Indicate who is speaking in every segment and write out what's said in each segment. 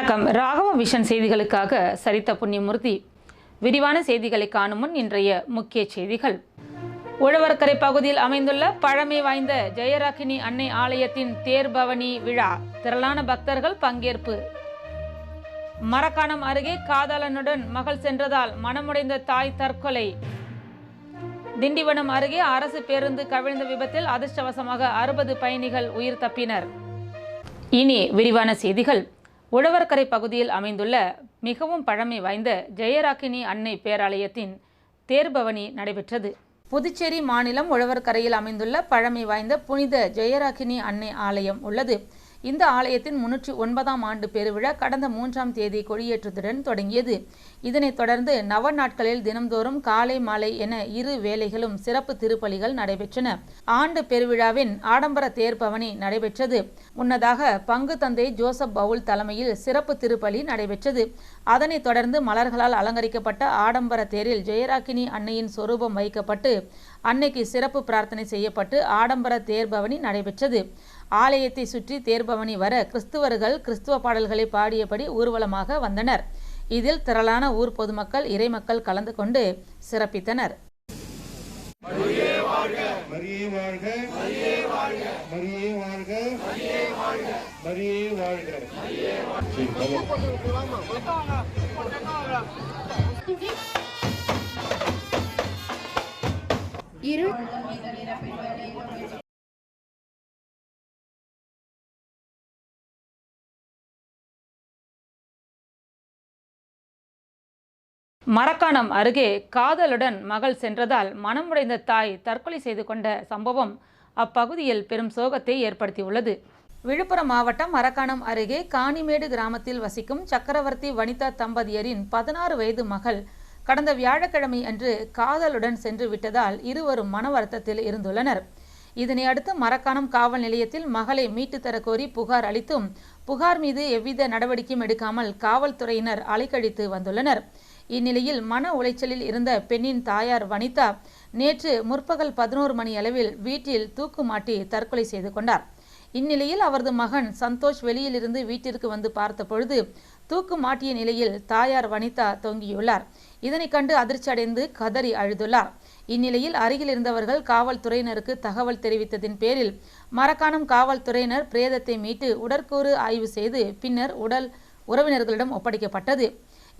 Speaker 1: வணக்கம். ராகவ விஷன் செய்திகளுக்காக சரித்த புண்ணியமூர்த்தி. விரிவான செய்திகளை காணும் முன் இன்றைய முக்கிய செய்திகள். உழவர்கரை பகுதியில் அமைந்துள்ள பழமை வாய்ந்த ஜெயராகினி அன்னை ஆலயத்தின் தேர்பவனி விழா. திரளான பக்தர்கள் பங்கேற்பு. மரக்காணம் அருகே காதலனுடன் மகள் சென்றதால் மனமுடைந்த தாய் தற்கொலை. திண்டிவனம் அருகே அரசு பேருந்து கவிழ்ந்த விபத்தில் அதிர்ஷ்டவசமாக அறுபது பயணிகள் உயிர் தப்பினர். இனி விரிவான செய்திகள். உழவர்கரை பகுதியில் அமைந்துள்ள மிகவும் பழமை வாய்ந்த ஜெயராக்கினி அன்னை பேராலயத்தின் தேர்பவனி நடைபெற்றது. புதுச்சேரி மாநிலம் உழவர்கரையில் அமைந்துள்ள பழமை வாய்ந்த புனித ஜெயராக்கினி அன்னை ஆலயம் உள்ளது. இந்த ஆலயத்தின் முன்னூற்றி ஒன்பதாம் ஆண்டு பெருவிழா கடந்த மூன்றாம் தேதி கொடியேற்றத்துடன் தொடங்கியது. இதனைத் தொடர்ந்து நவ நாட்களில் தினம்தோறும் காலை மாலை என இரு வேளைகளும் சிறப்பு திருப்பலிகள் நடைபெற்றன. ஆண்டு பெருவிழாவின் ஆடம்பர தேர்பவனி நடைபெற்றது. முன்னதாக பங்கு தந்தை ஜோசப் பவுல் தலைமையில் சிறப்பு திருப்பலி நடைபெற்றது. அதனைத் தொடர்ந்து மலர்களால் அலங்கரிக்கப்பட்ட ஆடம்பர தேரில் ஜெயராக்கினி அன்னையின் சொரூபம் வைக்கப்பட்டு அன்னைக்கு சிறப்பு பிரார்த்தனை செய்யப்பட்டு ஆடம்பர தேர்பவனி நடைபெற்றது. ஆலயத்தை சுற்றி தேர்பவனி வர கிறிஸ்துவர்கள் கிறிஸ்துவ பாடல்களை பாடியபடி ஊர்வலமாக வந்தனர். இதில் திரளான ஊர் பொதுமக்கள் இறைமக்கள் கலந்து கொண்டு சிறப்பித்தனர்.
Speaker 2: மரியே
Speaker 1: மரக்காணம் அருகே காதலுடன் மகள் சென்றதால் மனமுடைந்த தாய் தற்கொலை செய்து கொண்ட சம்பவம் அப்பகுதியில் பெரும் சோகத்தை ஏற்படுத்தியுள்ளது. விழுப்புரம் மாவட்டம் மரக்காணம் அருகே காணிமேடு கிராமத்தில் வசிக்கும் சக்கரவர்த்தி வனிதா தம்பதியரின் பதினாறு வயது மகள் கடந்த வியாழக்கிழமை அன்று காதலுடன் சென்று விட்டதால் இருவரும் மன வருத்தத்தில் இருந்துள்ளனர். இதனை அடுத்து மரக்காணம் காவல் நிலையத்தில் மகளை மீட்டு தரக்கோரி புகார் அளித்தும் புகார் மீது எவ்வித நடவடிக்கையும் எடுக்காமல் காவல்துறையினர் அலைக்கழித்து வந்துள்ளனர். இந்நிலையில் மன உளைச்சலில் இருந்த பெண்ணின் தாயார் வனிதா நேற்று முற்பகல் பதினோரு மணி அளவில் வீட்டில் தூக்கு மாட்டி தற்கொலை செய்து கொண்டார். இந்நிலையில் அவரது மகன் சந்தோஷ் வெளியிலிருந்து வீட்டிற்கு வந்து பார்த்த பொழுது தூக்கு மாட்டிய நிலையில் தாயார் வனிதா தொங்கியுள்ளார். இதனை கண்டு அதிர்ச்சி அடைந்து கதறி அழுதுள்ளார். இந்நிலையில் அருகில் இருந்தவர்கள் காவல்துறையினருக்கு தகவல் தெரிவித்ததின் பேரில் மரக்காணம் காவல்துறையினர் பிரேதத்தை மீட்டு உடற்கூறு ஆய்வு செய்து பின்னர் உடல் உறவினர்களிடம் ஒப்படைக்கப்பட்டது.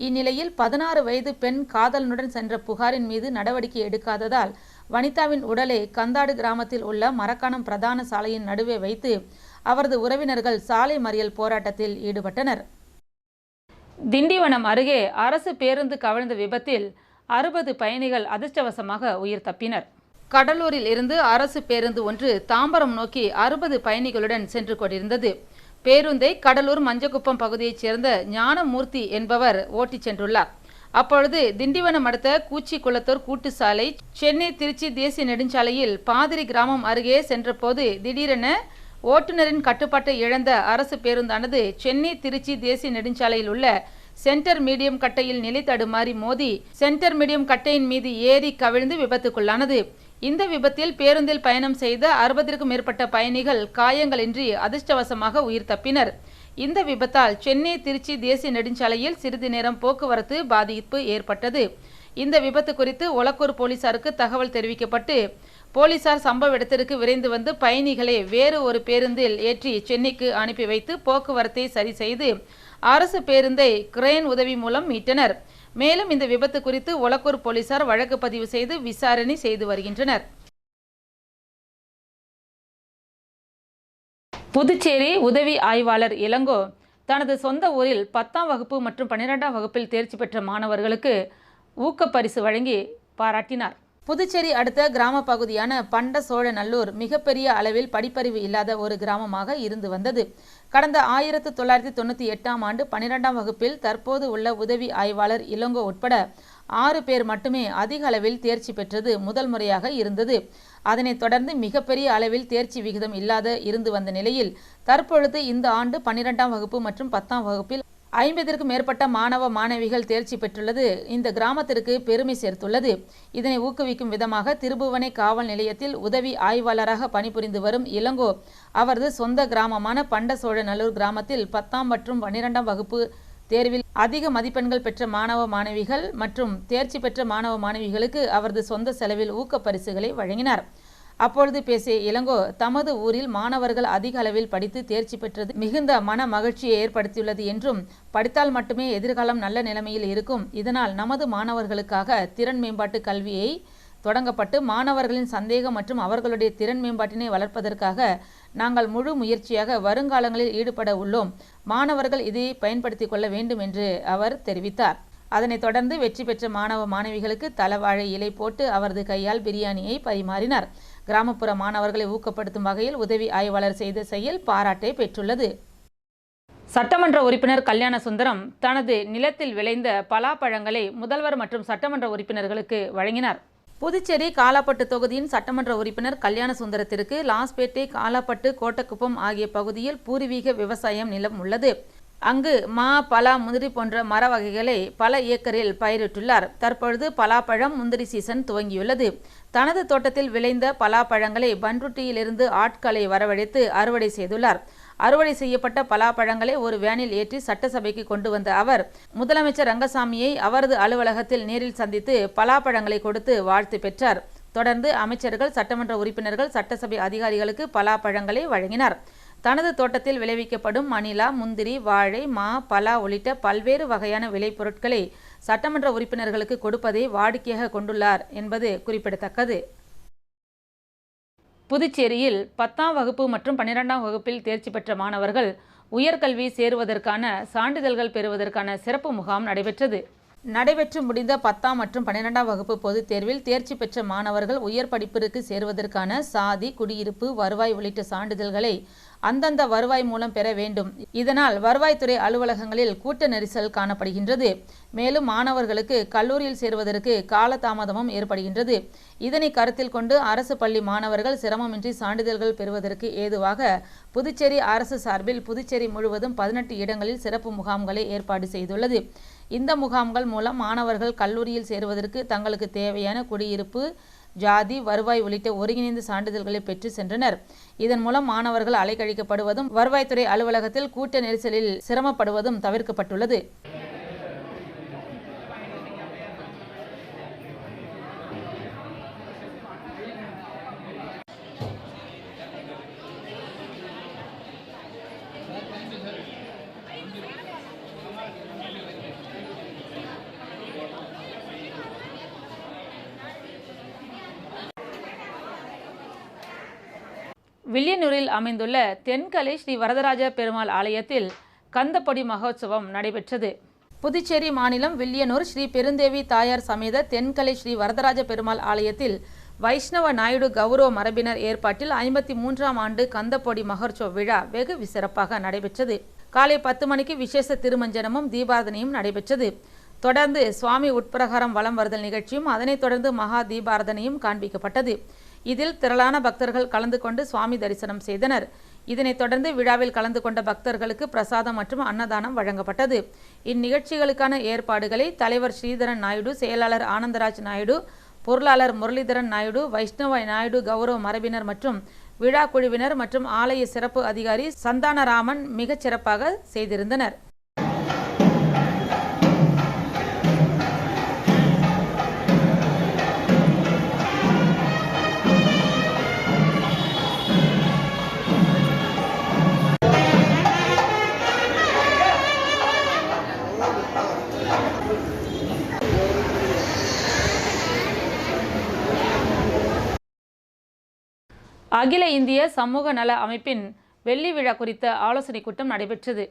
Speaker 1: இந்நிலையில் பதினாறு வயது பெண் காதலனுடன் சென்ற புகாரின் மீது நடவடிக்கை எடுக்காததால் வனிதாவின் உடலை கந்தாடு கிராமத்தில் உள்ள மரக்காணம் பிரதான சாலையின் நடுவே வைத்து அவரது உறவினர்கள் சாலை மறியல் போராட்டத்தில் ஈடுபட்டனர். திண்டிவனம் அருகே அரசு பேருந்து கவிழ்ந்த விபத்தில் அறுபது பயணிகள் அதிர்ஷ்டவசமாக உயிர் தப்பினர். கடலூரில் இருந்து அரசு பேருந்து ஒன்று தாம்பரம் நோக்கி அறுபது பயணிகளுடன் சென்று கொண்டிருந்தது. பேருந்தை கடலூர் மஞ்சக்குப்பம் பகுதியைச் சேர்ந்த ஞானமூர்த்தி என்பவர் ஓட்டிச் சென்றுள்ளார். அப்பொழுது திண்டிவனம் அடுத்த கூச்சி குளத்தூர் கூட்டு சாலை சென்னை திருச்சி தேசிய நெடுஞ்சாலையில் பாதிரி கிராமம் அருகே சென்றபோது திடீரென ஓட்டுநரின் கட்டுப்பாட்டை இழந்த அரசு பேருந்தானது சென்னை திருச்சி தேசிய நெடுஞ்சாலையில் உள்ள சென்டர் மீடியம் கட்டையில் நிலை தடுமாறி மோதி சென்டர் மீடியம் கட்டையின் மீது ஏறி கவிழ்ந்து விபத்துக்குள்ளானது. இந்த விபத்தில் பேருந்தில் பயணம் செய்த அறுபதிற்கும் மேற்பட்ட பயணிகள் காயங்களின்றி அதிர்ஷ்டவசமாக உயிர் தப்பினர். இந்த விபத்தால் சென்னை திருச்சி தேசிய நெடுஞ்சாலையில் சிறிது நேரம் போக்குவரத்து பாதிப்பு ஏற்பட்டது. இந்த விபத்து குறித்து ஒலக்கூர் போலீசாருக்கு தகவல் தெரிவிக்கப்பட்டு போலீசார் சம்பவ இடத்திற்கு விரைந்து வந்து பயணிகளை வேறு ஒரு பேருந்தில் ஏற்றி சென்னைக்கு அனுப்பி வைத்து போக்குவரத்தை சரி செய்து அரசு பேருந்தை கிரேன் உதவி மூலம் மீட்டனர். மேலும் இந்த விபத்து குறித்து ஒலக்கூர் போலீசார் வழக்கு பதிவு செய்து விசாரணை செய்து வருகின்றனர். புதுச்சேரி உதவி ஆய்வாளர் இளங்கோ தனது சொந்த ஊரில் பத்தாம் வகுப்பு மற்றும் பன்னிரெண்டாம் வகுப்பில் தேர்ச்சி பெற்ற மாணவர்களுக்கு ஊக்கப்பரிசு வழங்கி பாராட்டினார். புதுச்சேரி அடுத்த கிராம பகுதியான பண்ட சோழநல்லூர் மிகப்பெரிய அளவில் படிப்பறிவு இல்லாத ஒரு கிராமமாக இருந்து வந்தது. கடந்த ஆயிரத்து தொள்ளாயிரத்தி தொண்ணூற்றி எட்டாம் ஆண்டு பன்னிரெண்டாம் வகுப்பில் தற்போது உள்ள உதவி ஆய்வாளர் இளங்கோ உட்பட ஆறு பேர் மட்டுமே அதிக அளவில் தேர்ச்சி பெற்றது முதல் முறையாக இருந்தது. அதனைத் தொடர்ந்து மிகப்பெரிய அளவில் தேர்ச்சி விகிதம் இல்லாத இருந்து வந்த நிலையில் தற்பொழுது இந்த ஆண்டு பன்னிரெண்டாம் வகுப்பு மற்றும் பத்தாம் வகுப்பில் ஐம்பதிற்கும் மேற்பட்ட மாணவ மாணவிகள் தேர்ச்சி பெற்றுள்ளது. இந்த கிராமத்திற்கு பெருமை சேர்த்துள்ளது. இதனை ஊக்குவிக்கும் விதமாக திருபுவனை காவல் நிலையத்தில் உதவி ஆய்வாளராக பணிபுரிந்து வரும் இளங்கோ அவரது சொந்த கிராமமான பண்டசோழநல்லூர் கிராமத்தில் பத்தாம் மற்றும் பன்னிரெண்டாம் வகுப்பு தேர்வில் அதிக மதிப்பெண்கள் பெற்ற மாணவ மாணவிகள் மற்றும் தேர்ச்சி பெற்ற மாணவ மாணவிகளுக்கு அவரது சொந்த செலவில் ஊக்கப் பரிசுகளை வழங்கினார். அப்பொழுது பேசிய இளங்கோ தமது ஊரில் மாணவர்கள் அதிக அளவில் படித்து தேர்ச்சி பெற்றது மிகுந்த மன மகிழ்ச்சியை ஏற்படுத்தியுள்ளது என்றும் படித்தால் மட்டுமே எதிர்காலம் நல்ல நிலைமையில் இருக்கும். இதனால் நமது மாணவர்களுக்காக திறன் மேம்பாட்டு கல்வியை தொடங்கப்பட்டு மாணவர்களின் சந்தேகம் மற்றும் அவர்களுடைய திறன் மேம்பாட்டினை வளர்ப்பதற்காக நாங்கள் முழு முயற்சியாக வருங்காலங்களில் ஈடுபட உள்ளோம். மாணவர்கள் இதை பயன்படுத்திக் கொள்ள வேண்டும் என்று அவர் தெரிவித்தார். அதனைத் தொடர்ந்து வெற்றி பெற்ற மாணவ மாணவிகளுக்கு தலவாழை இலை போட்டு அவரது கையால் பிரியாணியை பரிமாறினார். கிராமப்புற மாணவர்களை ஊக்கப்படுத்தும் வகையில் உதவி ஆய்வாளர் செய்த செயல் பாராட்டை பெற்றுள்ளது. சட்டமன்ற உறுப்பினர் கல்யாண சுந்தரம் தனது நிலத்தில் விளைந்த பலாப்பழங்களை முதல்வர் மற்றும் சட்டமன்ற உறுப்பினர்களுக்கு வழங்கினார். புதுச்சேரி காலாப்பட்டு தொகுதியின் சட்டமன்ற உறுப்பினர் கல்யாண சுந்தரத்திற்கு லாஸ்பேட்டை காலாப்பட்டு கோட்டக்குப்பம் ஆகிய பகுதியில் பூர்வீக விவசாயம் நிலம் உள்ளது. அங்கு மா பலா முந்திரி போன்ற மர வகைகளை பல ஏக்கரில் பயிரிட்டுள்ளார். தற்பொழுது பலாப்பழம் முந்திரி சீசன் துவங்கியுள்ளது. தனது தோட்டத்தில் விளைந்த பலாப்பழங்களை பன்ருட்டியிலிருந்து ஆட்களை வரவழைத்து அறுவடை செய்துள்ளார். அறுவடை செய்யப்பட்ட பலாப்பழங்களை ஒரு வேனில் ஏற்றி சட்டசபைக்கு கொண்டு வந்த அவர் முதலமைச்சர் ரங்கசாமியை அவரது அலுவலகத்தில் நேரில் சந்தித்து பலாப்பழங்களை கொடுத்து வாழ்த்து பெற்றார். தொடர்ந்து அமைச்சர்கள் சட்டமன்ற உறுப்பினர்கள் சட்டசபை அதிகாரிகளுக்கு பலாப்பழங்களை வழங்கினார். தனது தோட்டத்தில் விளைவிக்கப்படும் மணிலா முந்திரி வாழை மா பலா உள்ளிட்ட பல்வேறு வகையான விளைபொருட்களை சட்டமன்ற உறுப்பினர்களுக்கு கொடுப்பதை வாடிக்கையாக கொண்டுள்ளார் என்பது குறிப்பிடத்தக்கது. புதுச்சேரியில் பத்தாம் வகுப்பு மற்றும் பன்னிரெண்டாம் வகுப்பில் தேர்ச்சி பெற்ற மாணவர்கள் உயர்கல்வி சேருவதற்கான சான்றிதழ்கள் பெறுவதற்கான சிறப்பு முகாம் நடைபெற்றது. நடைபெற்று முடிந்த பத்தாம் மற்றும் பன்னிரெண்டாம் வகுப்பு பொதுத் தேர்வில் தேர்ச்சி பெற்ற மாணவர்கள் உயர் படிப்பிற்கு சேருவதற்கான சாதி குடியிருப்பு வருவாய் உள்ளிட்ட சான்றிதழ்களை அந்தந்த வருவாய் மூலம் பெற வேண்டும். இதனால் வருவாய்த்துறை அலுவலகங்களில் கூட்ட நெரிசல் காணப்படுகின்றது. மேலும் மாணவர்களுக்கு கல்லூரியில் சேருவதற்கு காலதாமதமும் ஏற்படுகின்றது. இதனை கருத்தில் கொண்டு அரசு பள்ளி மாணவர்கள் சிரமமின்றி சான்றிதழ்கள் பெறுவதற்கு ஏதுவாக புதுச்சேரி அரசு சார்பில் புதுச்சேரி முழுவதும் பதினெட்டு இடங்களில் சிறப்பு முகாம்களை ஏற்பாடு செய்துள்ளது. இந்த முகாம்கள் மூலம் மாணவர்கள் கல்லூரியில் சேருவதற்கு தங்களுக்கு தேவையான குடியிருப்பு ஜாதி வருவாய் உள்ளிட்ட ஒருங்கிணைந்த சான்றிதழ்களை பெற்று சென்றனர். இதன் மூலம் மாணவர்கள் அலைக்கழிக்கப்படுவதும் வருவாய்த்துறை அலுவலகத்தில் கூட்ட நெரிசலில் சிரமப்படுவதும் தவிர்க்கப்பட்டுள்ளது. வில்லியனூரில் அமைந்துள்ள தென்கலை ஸ்ரீ வரதராஜ பெருமாள் ஆலயத்தில் கந்தப்பொடி மகோத்சவம் நடைபெற்றது. புதுச்சேரி மாநிலம் வில்லியனூர் ஸ்ரீ பெருந்தேவி தாயார் சமேத தென்கலை ஸ்ரீ வரதராஜ பெருமாள் ஆலயத்தில் வைஷ்ணவ நாயுடு கௌரவ மரபினர் ஏற்பாட்டில் ஐம்பத்தி மூன்றாம் ஆண்டு கந்தப்பொடி மகோற்சவ விழா வெகு சிறப்பாக நடைபெற்றது. காலை பத்து மணிக்கு விசேஷ திருமஞ்சனமும் தீபாரதனையும் நடைபெற்றது. தொடர்ந்து சுவாமி உட்பிரகாரம் வலம் வருதல் நிகழ்ச்சியும் அதனைத் தொடர்ந்து மகா தீபாரதனையும் காண்பிக்கப்பட்டது. இதில் திரளான பக்தர்கள் கலந்து கொண்டு சுவாமி தரிசனம் செய்தனர். இதனைத் தொடர்ந்து விழாவில் கலந்து கொண்ட பக்தர்களுக்கு பிரசாதம் மற்றும் அன்னதானம் வழங்கப்பட்டது. இந்நிகழ்ச்சிகளுக்கான ஏற்பாடுகளை தலைவர் ஸ்ரீதரன் நாயுடு செயலாளர் ஆனந்தராஜ் நாயுடு பொருளாளர் முரளிதரன் நாயுடு வைஷ்ணவ நாயுடு கௌரவ மரபினர் மற்றும் விழா குழுவினர் மற்றும் ஆலய சிறப்பு அதிகாரி சந்தானராமன் மிகச் சிறப்பாக செய்திருந்தனர். அகில இந்திய சமூக நல அமைப்பின் வெள்ளி விழா குறித்த ஆலோசனைக் கூட்டம் நடைபெற்றது.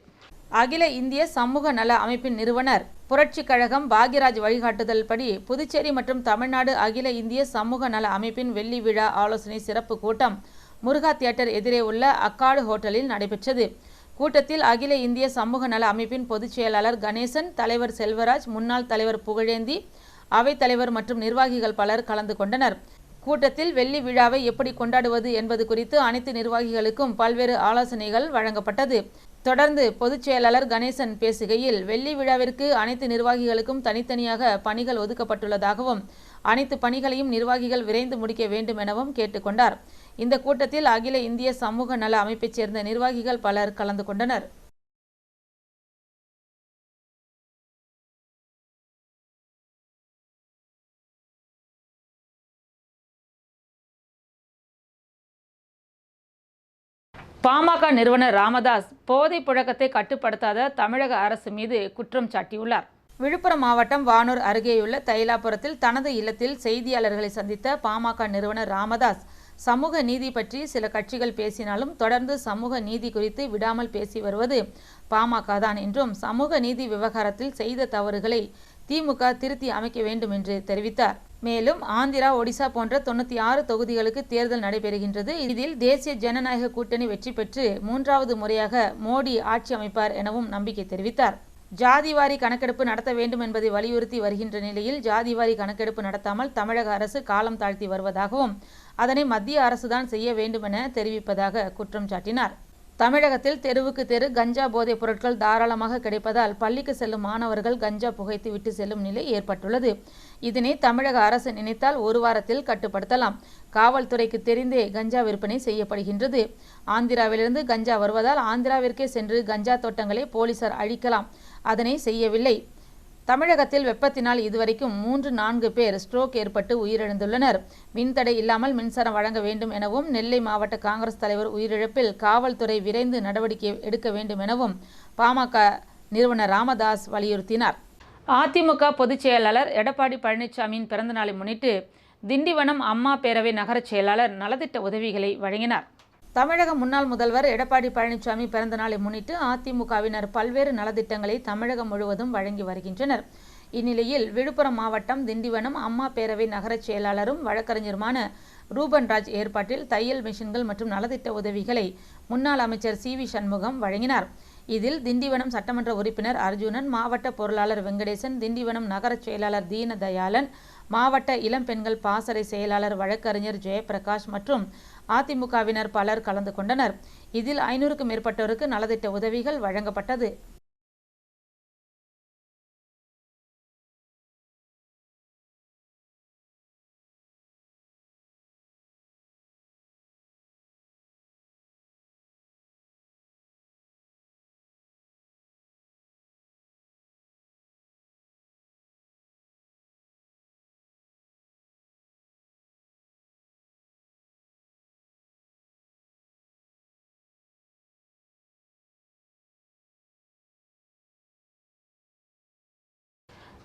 Speaker 1: அகில இந்திய சமூக நல அமைப்பின் நிறுவனர் புரட்சிக் கழகம் பாக்யராஜ் வழிகாட்டுதல் படி புதுச்சேரி மற்றும் தமிழ்நாடு அகில இந்திய சமூக நல அமைப்பின் வெள்ளி விழா ஆலோசனை சிறப்பு கூட்டம் முருகா தியேட்டர் எதிரே உள்ள அக்காடு ஹோட்டலில் நடைபெற்றது. கூட்டத்தில் அகில இந்திய சமூக நல அமைப்பின் பொதுச் செயலாளர் கணேசன் தலைவர் செல்வராஜ் முன்னாள் தலைவர் புகழேந்தி அவைத்தலைவர் மற்றும் நிர்வாகிகள் பலர் கலந்து கொண்டனர். கூட்டத்தில் வெள்ளி விழாவை எப்படி கொண்டாடுவது என்பது குறித்து அனைத்து நிர்வாகிகளுக்கும் பல்வேறு ஆலோசனைகள் வழங்கப்பட்டது. தொடர்ந்து பொதுச் செயலாளர் கணேசன் பேசுகையில் வெள்ளி விழாவிற்கு அனைத்து நிர்வாகிகளுக்கும் தனித்தனியாக பணிகள் ஒதுக்கப்பட்டுள்ளதாகவும் அனைத்து பணிகளையும் நிர்வாகிகள் விரைந்து முடிக்க வேண்டும் எனவும் கேட்டுக்கொண்டார் இந்த கூட்டத்தில் அகில இந்திய சமூக நல அமைப்பைச் சேர்ந்த நிர்வாகிகள் பலர் கலந்து கொண்டனர். பாமக நிறுவனர் ராமதாஸ் போதைப் புழக்கத்தை கட்டுப்படுத்தாத தமிழக அரசு மீது குற்றம் சாட்டியுள்ளார். விழுப்புரம் மாவட்டம் வானூர் அருகேயுள்ள தைலாபுரத்தில் தனது இல்லத்தில் செய்தியாளர்களை சந்தித்த பாமக நிறுவனர் ராமதாஸ் சமூக நீதி பற்றி சில கட்சிகள் பேசினாலும் தொடர்ந்து சமூக நீதி குறித்து விடாமல் பேசி வருவது பாமக தான் என்றும் சமூக நீதி விவகாரத்தில் செய்த தவறுகளை திமுக திருத்தி அமைக்க வேண்டும் என்று தெரிவித்தார். மேலும் ஆந்திரா ஒடிசா போன்ற தொண்ணூற்றி ஆறு தொகுதிகளுக்கு தேர்தல் நடைபெறுகின்றது. இதில் தேசிய ஜனநாயக கூட்டணி வெற்றி பெற்று மூன்றாவது முறையாக மோடி ஆட்சி அமைப்பார் எனவும் நம்பிக்கை தெரிவித்தார். ஜாதிவாரி கணக்கெடுப்பு நடத்த வேண்டும் என்பதை வலியுறுத்தி வருகின்ற நிலையில் ஜாதிவாரி கணக்கெடுப்பு நடத்தாமல் தமிழக அரசு காலம் தாழ்த்தி வருவதாகவும் அதனை மத்திய அரசுதான் செய்ய வேண்டுமென தெரிவிப்பதாக குற்றம் சாட்டினார். தமிழகத்தில் தெருவுக்கு தெரு கஞ்சா போதைப் பொருட்கள் தாராளமாக கிடைப்பதால் பள்ளிக்கு செல்லும் மாணவர்கள் கஞ்சா புகைத்து விட்டு செல்லும் நிலை ஏற்பட்டுள்ளது. இதனை தமிழக அரசு நினைத்தால் ஒரு வாரத்தில் கட்டுப்படுத்தலாம். காவல்துறைக்கு தெரிந்தே கஞ்சா விற்பனை செய்யப்படுகின்றது. ஆந்திராவிலிருந்து கஞ்சா வருவதால் ஆந்திராவிற்கே சென்று கஞ்சா தோட்டங்களை போலீசார் அழிக்கலாம். அதனை செய்யவில்லை. தமிழகத்தில் வெப்பத்தினால் இதுவரைக்கும் மூன்று நான்கு பேர் ஸ்ட்ரோக் ஏற்பட்டு உயிரிழந்துள்ளனர். மின்தடை இல்லாமல் மின்சாரம் வழங்க வேண்டும் எனவும் நெல்லை மாவட்ட காங்கிரஸ் தலைவர் உயிரிழப்பில் காவல்துறை விரைந்து நடவடிக்கை எடுக்க வேண்டும் எனவும் பாமக நிறுவனர் ராமதாஸ் வலியுறுத்தினார். அதிமுக பொதுச் செயலாளர் எடப்பாடி பழனிசாமியின் பிறந்தநாளை முன்னிட்டு திண்டிவனம் அம்மா பேரவை நகரச் செயலாளர் நலத்திட்ட உதவிகளை வழங்கினார். தமிழக முன்னாள் முதல்வர் எடப்பாடி பழனிசாமி பிறந்தநாளை முன்னிட்டு அதிமுகவினர் பல்வேறு நலத்திட்டங்களை தமிழகம் முழுவதும் வழங்கி வருகின்றனர். இந்நிலையில் விழுப்புரம் மாவட்டம் திண்டிவனம் அம்மா பேரவை நகரச் செயலாளரும் வழக்கறிஞருமான ரூபன்ராஜ் ஏற்பாட்டில் தையல் மிஷின்கள் மற்றும் நலத்திட்ட உதவிகளை முன்னாள் அமைச்சர் சி வி சண்முகம் வழங்கினார். இதில் திண்டிவனம் சட்டமன்ற உறுப்பினர் அர்ஜுனன் மாவட்ட பொருளாளர் வெங்கடேசன் திண்டிவனம் நகரச் செயலாளர் தீனதயாளன் மாவட்ட இளம்பெண்கள் பாசறை செயலாளர் வழக்கறிஞர் ஜெயபிரகாஷ் மற்றும் அதிமுகவினர் பலர் கலந்து கொண்டனர். இதில் ஐநூறுக்கும் மேற்பட்டோருக்கு நலத்திட்ட உதவிகள் வழங்கப்பட்டது.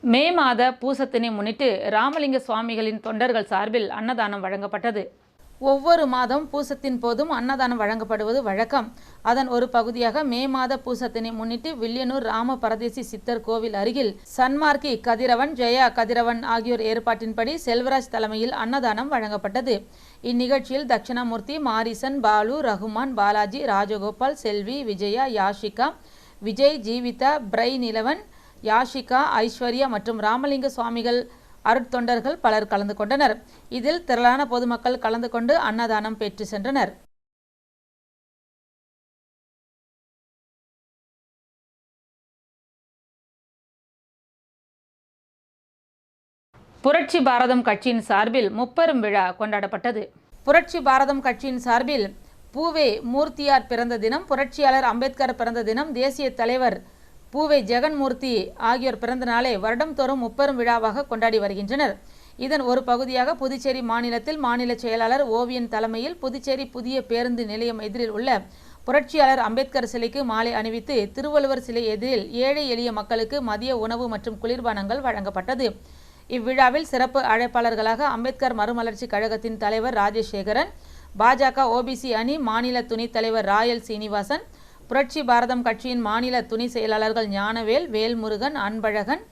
Speaker 1: மே மாத பூசத்தினை முன்னிட்டு ராமலிங்க சுவாமிகளின் தொண்டர்கள் சார்பில் அன்னதானம் வழங்கப்பட்டது. ஒவ்வொரு மாதம் பூசத்தின் போதும் அன்னதானம் வழங்கப்படுவது வழக்கம். அதன் ஒரு பகுதியாக மே மாத பூசத்தினை முன்னிட்டு வில்லியனூர் ராம பரதேசி சித்தர் கோவில் அருகில் சன்மார்க்கி கதிரவன் ஜெயா கதிரவன் ஆகியோர் ஏற்பாட்டின்படி செல்வராஜ் தலைமையில் அன்னதானம் வழங்கப்பட்டது. இந்நிகழ்ச்சியில் தட்சிணாமூர்த்தி மாரிசன் பாலு ரகுமான் பாலாஜி ராஜகோபால் செல்வி விஜயா யாஷிகா விஜய் ஜீவிதா பிரை நிலவன் யாஷிகா ஐஸ்வர்யா மற்றும் ராமலிங்க சுவாமிகள் அருட்தொண்டர்கள் பலர் கலந்து கொண்டனர். இதில் திரளான பொதுமக்கள் கலந்து கொண்டு அன்னதானம் பெற்று சென்றனர். புரட்சி பாரதம் கட்சியின் சார்பில் முப்பெரும் விழா கொண்டாடப்பட்டது. புரட்சி பாரதம் கட்சியின் சார்பில் பூவே மூர்த்தியார் பிறந்த தினம் புரட்சியாளர் அம்பேத்கர் பிறந்த தினம் தேசிய தலைவர் பூவை ஜெகன்மூர்த்தி ஆகியோர் பிறந்த நாளை வருடம்தோறும் முப்பெரும் விழாவாக கொண்டாடி வருகின்றனர். இதன் ஒரு பகுதியாக புதுச்சேரி மாநிலத்தில் மாநில செயலாளர் ஓவியன் தலைமையில் புதுச்சேரி புதிய பேருந்து நிலையம் எதிரில் உள்ள புரட்சியாளர் அம்பேத்கர் சிலைக்கு மாலை அணிவித்து திருவள்ளுவர் சிலை எதிரில் ஏழை எளிய மக்களுக்கு மதிய உணவு மற்றும் குளிர்பானங்கள் வழங்கப்பட்டது. இவ்விழாவில் சிறப்பு அழைப்பாளர்களாக அம்பேத்கர் மறுமலர்ச்சி கழகத்தின் தலைவர் ராஜசேகரன் பாஜக ஓபிசி அணி மாநில துணைத் தலைவர் ராயல் சீனிவாசன் புரட்சி பாரதம் கட்சியின் மாநில துணை செயலாளர்கள் ஞானவேல் வேல்முருகன் அன்பழகன்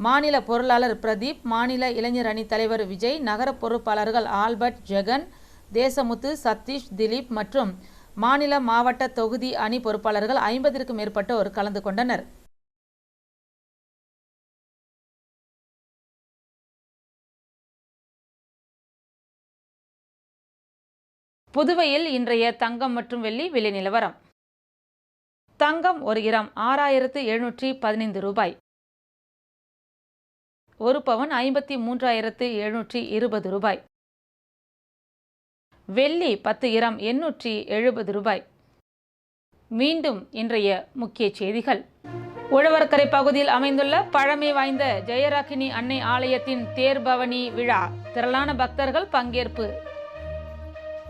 Speaker 1: மாநில பொருளாளர் பிரதீப் மாநில இளைஞர் அணி தலைவர் விஜய் நகர பொறுப்பாளர்கள் ஆல்பர்ட் ஜெகன் தேசமுத்து சதீஷ் திலீப் மற்றும் மாநில மாவட்ட தொகுதி அணி பொறுப்பாளர்கள் ஐம்பதிற்கும் மேற்பட்டோர் கலந்து கொண்டனர். புதுவையில் இன்றைய தங்கம் மற்றும் வெள்ளி விலை நிலவரம். தங்கம் ஒரு கிராம் ஆறாயிரத்து எழுநூற்றி பதினைந்து ரூபாய். ஒரு பவன் ஐம்பத்தி மூன்றாயிரத்து எழுநூற்றி இருபது ரூபாய். வெள்ளி பத்து கிராம் எண்ணூற்றி எழுபது ரூபாய். மீண்டும் இன்றைய முக்கிய செய்திகள். உழவர்கரை பகுதியில் அமைந்துள்ள பழமை வாய்ந்த ஜெயராக்கினி அன்னை ஆலயத்தின் தேர்பவனி விழா. திரளான பக்தர்கள் பங்கேற்பு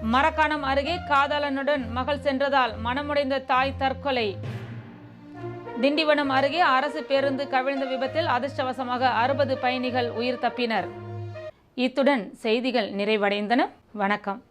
Speaker 1: மரக்காணம் அருகே காதலனுடன் மகள் சென்றதால் மனமுடைந்த தாய் தற்கொலை. திண்டிவனம் அருகே அரசு பேருந்து கவிழ்ந்த விபத்தில் அதிர்ஷ்டவசமாக அறுபது பயணிகள் உயிர் தப்பினர். இத்துடன் செய்திகள் நிறைவடைந்தன. வணக்கம்.